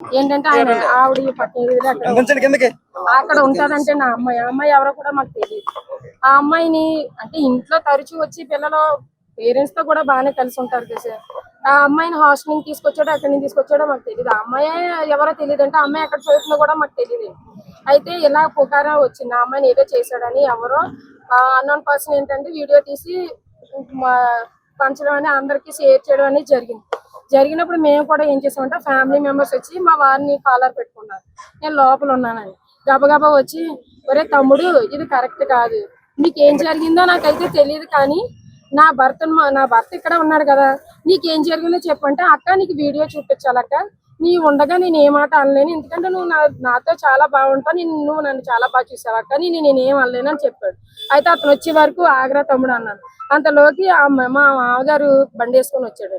ఏంటంటే ఆయన ఆవిడ పట్టేది అక్కడ అక్కడ ఉంటారంటే నా అమ్మాయి. ఆ అమ్మాయి ఎవరో కూడా మాకు తెలియదు ఆ అమ్మాయిని అంటే ఇంట్లో తరచూ వచ్చి పిల్లలు పేరెంట్స్తో కూడా బాగానే కలిసి ఉంటారు కదా సార్. ఆ అమ్మాయిని హాస్టల్ నుంచి తీసుకొచ్చాడో అక్కడి నుంచి తీసుకొచ్చాడో మాకు తెలియదు ఆ అమ్మాయి ఎవరో తెలియదు అంటే అమ్మాయి ఎక్కడ చదువుతుందో కూడా మాకు తెలియదు అయితే ఇలా పుకారా వచ్చింది. ఆ అమ్మాయిని ఏదో చేశాడని ఎవరో అన్నోన్ పర్సన్ ఏంటంటే వీడియో తీసి పంచడం అని అందరికీ షేర్ చేయడం అనేది జరిగింది. జరిగినప్పుడు మేము కూడా ఏం చేసామంటే ఫ్యామిలీ మెంబర్స్ వచ్చి మా వారిని కాలర్ పెట్టుకున్నారు. నేను లోపల ఉన్నానని. గబగబా వచ్చి ఒరే తమ్ముడు ఇది కరెక్ట్ కాదు. నీకు ఏం జరిగిందో నాకైతే తెలియదు కానీ నా భర్త నా భర్త ఇక్కడ ఉన్నాడు కదా. నీకేం జరిగిందో చెప్పంటే అక్క నీకు వీడియో చూపించాలక్క నీ ఉండగా నేను ఏ మాట అనలేను. ఎందుకంటే నువ్వు నా నాతో చాలా బాగుంటావు. నేను నువ్వు నన్ను చాలా బాగా చూసావు అక్క. నేను నేనేం అనలేను అని చెప్పాడు. అయితే అతను వచ్చే వరకు ఆగ్రా తమ్ముడు అన్నాను అంతలోకి ఆ మా మామగారు బండి వేసుకొని వచ్చాడు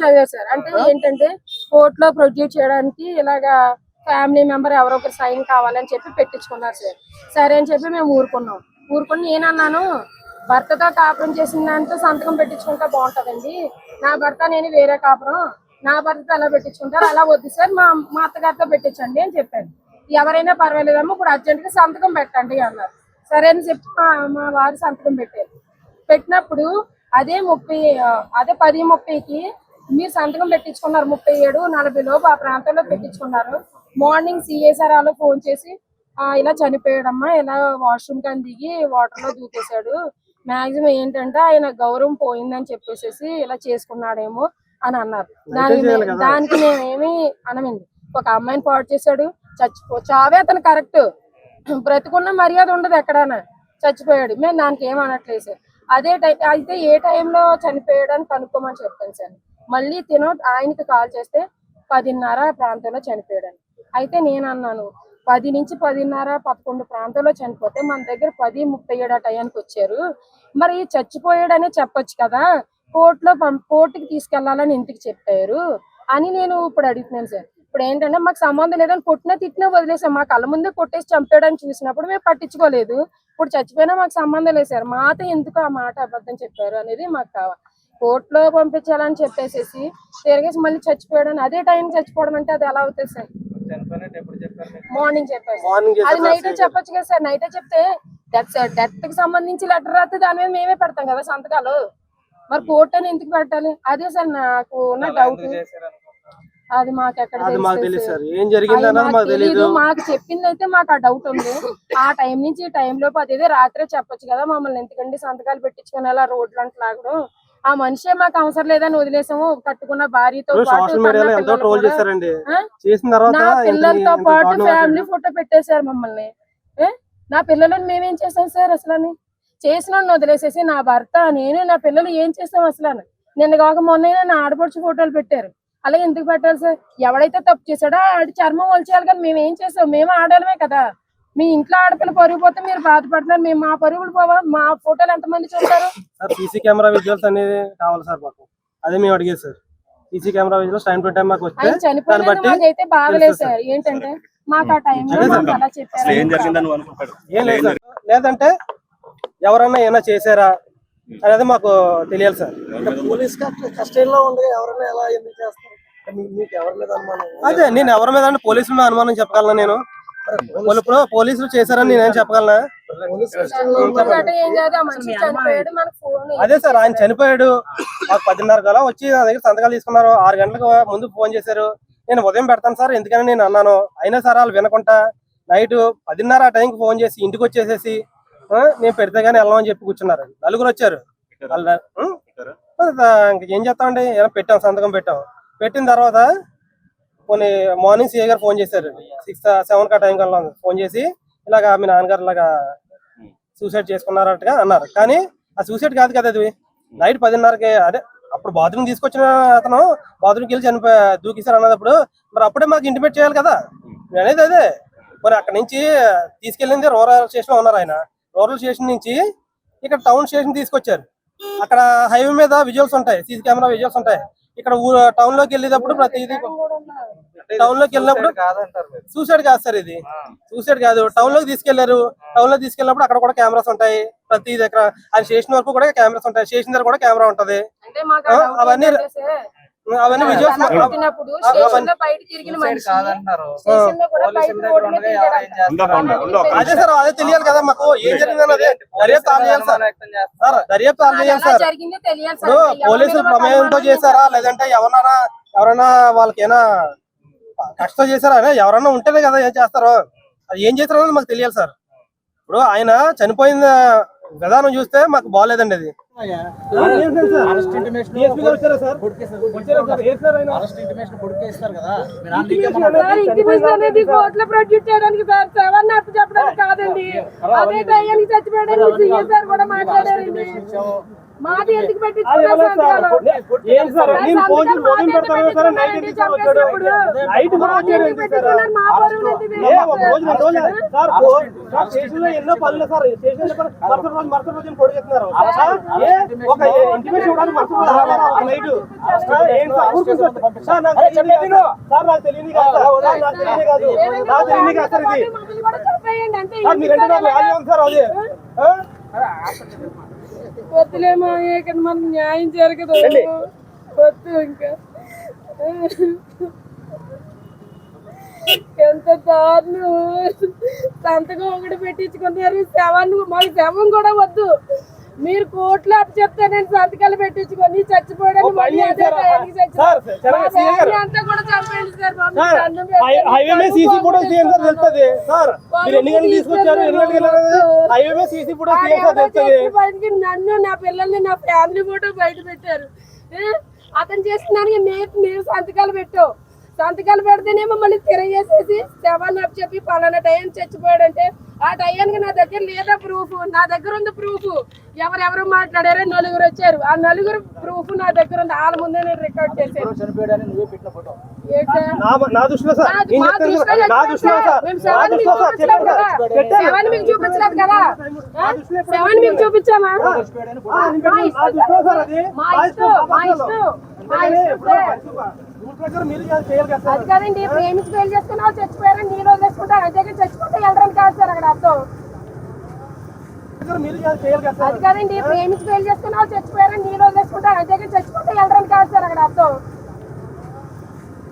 సరే? అంటే ఏంటంటే కోర్ట్లో ప్రొడ్యూస్ చేయడానికి ఇలాగా ఫ్యామిలీ మెంబర్ ఎవరో ఒకరు సైన్ కావాలని చెప్పి పెట్టించుకున్నారు సార్. సరే అని చెప్పి మేము ఊరుకున్నాం. ఊరుకుని నేనన్నాను భర్తతో కాపురం చేసిన దాంతో సంతకం పెట్టించుకుంటే బాగుంటదండి. నా భర్త నేను వేరే కాపురం. నా భర్తతో అలా పెట్టించుకుంటారు. అలా వద్దు సార్ మా మా అత్తగారితో పెట్టించండి అని చెప్పాను ఎవరైనా పర్వాలేదమ్మా ఇప్పుడు అర్జెంట్గా సంతకం పెట్టండి అన్నారు. సరే అని చెప్పి మా- మా వారు సంతకం పెట్టారు. పెట్టినప్పుడు అదే ముప్పై అదే పది ముప్పైకి మీరు సంతకం పెట్టించుకున్నారు ముప్పై ఏడు నలభై లోపు ఆ ప్రాంతంలో పెట్టించుకున్నారు. మార్నింగ్ సిఎస్ఆర్ వాళ్ళు ఫోన్ చేసి ఇలా చనిపోయాడమ్మా ఇలా వాష్రూమ్ కని దిగి వాటర్లో దూకేశాడు. మాక్సిమం ఏంటంటే ఆయన గౌరవం పోయిందని చెప్పేసి ఇలా చేసుకున్నాడేమో అని అన్నారు. దానికి. దానికి మేమేమి అనమండి. ఒక అమ్మాయిని పాడు చేశాడు చచ్చిపో చావే అతను కరెక్ట్ బ్రతుకున్న మర్యాద ఉండదు ఎక్కడైనా. చచ్చిపోయాడు. మేము దానికి ఏం అనట్లేదు సార్. అదే టైం అయితే ఏ టైంలో చనిపోయాడని అని కనుక్కోమని చెప్పాను సార్. మళ్ళీ తిను ఆయనకి కాల్ చేస్తే పదిన్నర ప్రాంతంలో చనిపోయాడని. అయితే నేను అన్నాను పది నుంచి పదిన్నర పదకొండు ప్రాంతంలో చనిపోతే మన దగ్గర పది ముప్పై ఏడు ఆ టయానికి వచ్చారు. మరి చచ్చిపోయాడనే చెప్పొచ్చు కదా. కోర్టులో పం కోర్టుకి తీసుకెళ్ళాలని ఇంటికి చెప్పారు అని నేను ఇప్పుడు అడుగుతున్నాను సార్. ఇప్పుడు ఏంటంటే మాకు సంబంధం లేదని కొట్టినా తిట్టినా వదిలేసాం. మా కళ్ళ ముందే కొట్టేసి చంపాడని చూసినప్పుడు మేము పట్టించుకోలేదు. ఇప్పుడు చచ్చిపోయినా మాకు సంబంధం లేదు సార్. మాట ఎందుకు ఆ మాట అబద్ధం చెప్పారు అనేది మాకు కావాలి. కోర్టులో పంపించాలని చెప్పేసేసి తిరిగేసి మళ్ళీ చచ్చిపోయాడని అదే టైం చచ్చిపోవడం అంటే అది ఎలా అవుతుంది సార్? మార్నింగ్ చెప్పారు అది నైటే చెప్పొచ్చు కదా సార్. నైటే చెప్తే డెత్ డెత్కి సంబంధించి లెటర్ రాస్తే దాని మీద మేమే పెడతాం కదా సంతకాలు. మరి కోర్టు అని ఎందుకు పెట్టాలి? అదే సార్ నాకు ఉన్న డౌట్ అది మాకు ఎక్కడ అది మాకు తెలియదు సార్? సార్. ఏం జరిగింది అది అన్నది మాకు తెలియదు చెప్పింది అయితే మాకు ఆ డౌట్ ఉంది. ఆ టైం నుంచి ఈ టైం లోపు అదేదో రాత్రే చెప్పొచ్చు కదా మమ్మల్ని. ఎందుకండి సంతకాలు పెట్టించుకుని అలా రోడ్లు అంటే లాగడం ఆ మనిషే మాకు అవసరం లేదని వదిలేసాము. కట్టుకున్న భార్యతో నా పిల్లలతో పాటు ఫ్యామిలీ. ఫోటో పెట్టేశారు మమ్మల్ని? నా పిల్లలను మేమేం చేసాం సార్ అసలు అని చేసిన వదిలేసేసి నా భర్త నేను నా పిల్లలు ఏం చేసాం అసలు అని నిన్న కాక మొన్న నా ఆడపడుచు ఫోటోలు పెట్టారు. అలా ఎందుకు పెట్టాలి సార్? ఎవడైతే తప్పు చేశాడో ఆడి చర్మం వలిచేయాలి కానీ మేము ఏం చేసాం? మేము ఆడాలమే కదా. మీ ఇంట్లో ఆడపిల్ల పరుగు పోతే మీరు బాధపడుతున్నారు మేము మా పరుగులు పోవా? మా ఫోటోలు ఎంతమంది చూస్తారు? సార్ సీసీ కెమెరా విజువల్స్ అనేది కావాలి సార్ మాకు. అదే మేము అడిగేది sir. CC camera visuals time to time మాకు వస్తే బట్టి మాకైతే బాధలేదు తెలుస్తుంది సార్. ఏంటంటే మాకు ఆ టైంలో అలా అసలు ఏం చెప్పారు ఏం లేదు సార్. లేదంటే ఎవరన్నా ఏమైనా చేశారా? అనేది మాకు తెలియాలి సార్. పోలీస్ కస్టడీలో ఉంది ఎవరైనా ఎలా ఎందుకు చేస్తారు? మీ- మీకు ఎవరి మీద అనుమానం? అదే నేను ఎవరి మీద అంటే పోలీసుల మీద అనుమానం చెప్పగలనా నేను. ఇప్పుడు పోలీసులు చేశారని నేనేం చెప్పగలనా? అదే సార్ ఆయన చనిపోయాడు. మాకు పదిన్నర కల వచ్చి నా దగ్గర సంతకాలు తీసుకున్నారు. ఆరు గంటలకు ముందు ఫోన్ చేశారు. నేను ఉదయం పెడతాను సార్ ఎందుకని నేను అన్నాను. అయినా సార్ వాళ్ళు వినకుండా నైట్ పదిన్నర ఆ టైంకి ఫోన్ చేసి ఇంటికి వచ్చేసేసి నేను పెడితే గానీ వెళ్ళమని చెప్పి కూర్చున్నారు. నలుగురు వచ్చారు. ఏం చేస్తామండి? ఏదో పెట్టాం సంతకం పెట్టాం. పెట్టిన తర్వాత కొన్ని మార్నింగ్ సీఏ గారు ఫోన్ చేశారు. సిక్స్ సెవెన్ కా టైం కల్లా ఫోన్ చేసి ఇలాగా మీ నాన్నగారు ఇలాగా సూసైడ్ చేసుకున్నారట్టుగా అన్నారు. కానీ ఆ సూసైడ్ కాదు కదా అది. నైట్ పదిన్నరకి అదే అప్పుడు బాత్రూమ్ తీసుకొచ్చిన అతను బాత్రూమ్కి వెళ్ళి చనిపోయి దూకిసారు అన్నప్పుడు మరి అప్పుడే మాకు ఇంటిమేట్ చేయాలి కదా. అనేది అదే. మరి అక్కడ నుంచి తీసుకెళ్ళింది రూరల్ స్టేషన్ ఉన్నారు ఆయన. రూరల్ స్టేషన్ నుంచి ఇక్కడ టౌన్ స్టేషన్ తీసుకొచ్చారు. అక్కడ హైవే మీద విజువల్స్ ఉంటాయి సీసీ కెమెరా విజువల్స్ ఉంటాయి. ఇక్కడ టౌన్లోకి వెళ్ళేటప్పుడు ప్రతిదీ టౌన్లోకి వెళ్ళినప్పుడు సూసైడ్ కాదు సార్ ఇది. సూసైడ్ కాదు టౌన్లోకి తీసుకెళ్ళారు. టౌన్లో తీసుకెళ్ళినప్పుడు అక్కడ కూడా కెమెరాస్ ఉంటాయి. ప్రతి దగ్గర ఆయన స్టేషన్ వరకు కూడా కెమెరాస్ ఉంటాయి. స్టేషన్ దగ్గర కూడా కెమెరా ఉంటది. అవన్నీ- అవన్నీ విజువల్స్ అదే సార్ అదే తెలియాలి కదా మాకు. ఏం జరిగిందని అదే దర్యాప్తు ఆన్ చేయాలి సార్. సార్ దర్యాప్తు ఎలా సార్. జరిగిందో తెలియాలి సార్. ఇప్పుడు ఎవరి పోలీసులు ప్రమేయంతో చేశారా? లేదు. లేదంటే ఎవరన్నా ఎవరైనా వాళ్ళకి ఏమైనా కష్టం చేశారా? ఎవరన్నా ఉంటేనే కదా ఏం చేస్తారో. అది ఏం చేస్తారో మాకు తెలియాలి సార్. ఇప్పుడు ఆయన చనిపోయిన విధానం చూస్తే మాకు బాగాలేదండి అది. సార్, ఇంటిమేషన్ ప్రొడ్యూస్ చేయడానికి సార్ సెవెన్ చెప్పడానికి కాదండి. అదే చచ్చిపోయాడని సీఎం సార్ కూడా మాట్లాడారండి. మాది ఎందుకు పెట్టించుకున్నారు? రోజు ఎన్నో పనులు సార్. మరుసటి రోజు మరుసటి రోజు పొడి చేస్తున్నారు సార్, ఏ ఒక ఇంటిమేషన్ ఇవ్వడానికి మరుసటి రోజు రావాలా? ఒక నైట్ సార్ ఏం సార్? ఊరుకోండి సార్. సార్ నాకు తెలియదు సార్ నాకు తెలియదు కాదు సార్. నాకు తెలియదు కాదు. ఏమైనా నాకు తెలియదు కాదు సార్ ఇది. మమ్మల్ని కూడా చంపేయండి అంతే సార్ మీరంటే నాకు వాల్యూ ఉంది సార్ అది. ఆ? వద్దులేమో ఇక్కడ మనకు న్యాయం జరగదు. వద్దు ఇంకా. ఎంత దారుణం. సంతకం ఒకటి పెట్టించుకున్నారు. శవాన్ని మాకు శవం కూడా వద్దు. మీరు కోట్లు అప్పు చెప్తే నేను సంతకాలు పెట్టించుకొని చచ్చిపోయాడని మళ్ళీ అదే? టయానికి అంతా కూడా చంపేయండి సార్ బాబు. సార్ దండం పెడతాను. హై- హైవే మీద సీసీ ఫోటోస్ తీయండి సార్ తెలుస్తుంది. సార్ మీరు ఎన్ని గంటలు తీసుకొచ్చారు? ఎన్ని గంటలకు వెళ్ళారు హైవే మీద సీసీ ఫోటోస్ తీయండి సార్ ఆడెవరో తెలుస్తుంది. చేసిన పనికి నన్ను నా పిల్లల్ని నా ఫ్యామిలీ ఫోటో బయట పెట్టారు? అతను చేసిన దానికి నేను సంతకాలు పెట్టావు. సంతకాలు పెడితేనేమో మళ్ళీ తిరగేసేసి శవాన్ని అప్పు చెప్పి పలానా టైం చచ్చిపోయాడంటే ఆ టైంకి నా దగ్గర లేదా ప్రూఫ్ నా దగ్గర ఉంది ప్రూఫ్ ఎవరెవరు మాట్లాడారో నలుగురు వచ్చారు. ఆ నలుగురు ప్రూఫ్ నా దగ్గర ఉంది. వాళ్ళ ముందే నేను రికార్డ్ చేశాను. శవాన్ని మీకు చూపించలేదు కదా. శవాన్ని మీకు చూపించామా? ఇష్టం, మా ఇష్టం, మా ఇష్టం అది కాదండి ప్రేమించి పెళ్ళి చేసుకున్నా చచ్చిపోయారని నేను వదిలేసుకుంటాను అంతేగా చచ్చిపోతే వెళ్ళడానికి కాదు సార్ అక్కడ అర్థం. అది కాదండి ప్రేమించి పెళ్ళి చేసుకున్నా చచ్చిపోయారని నేను వదిలేసుకుంటాను అంతేగా చచ్చిపోతే వెళ్ళడానికి కాదు సార్ అక్కడ అర్థం.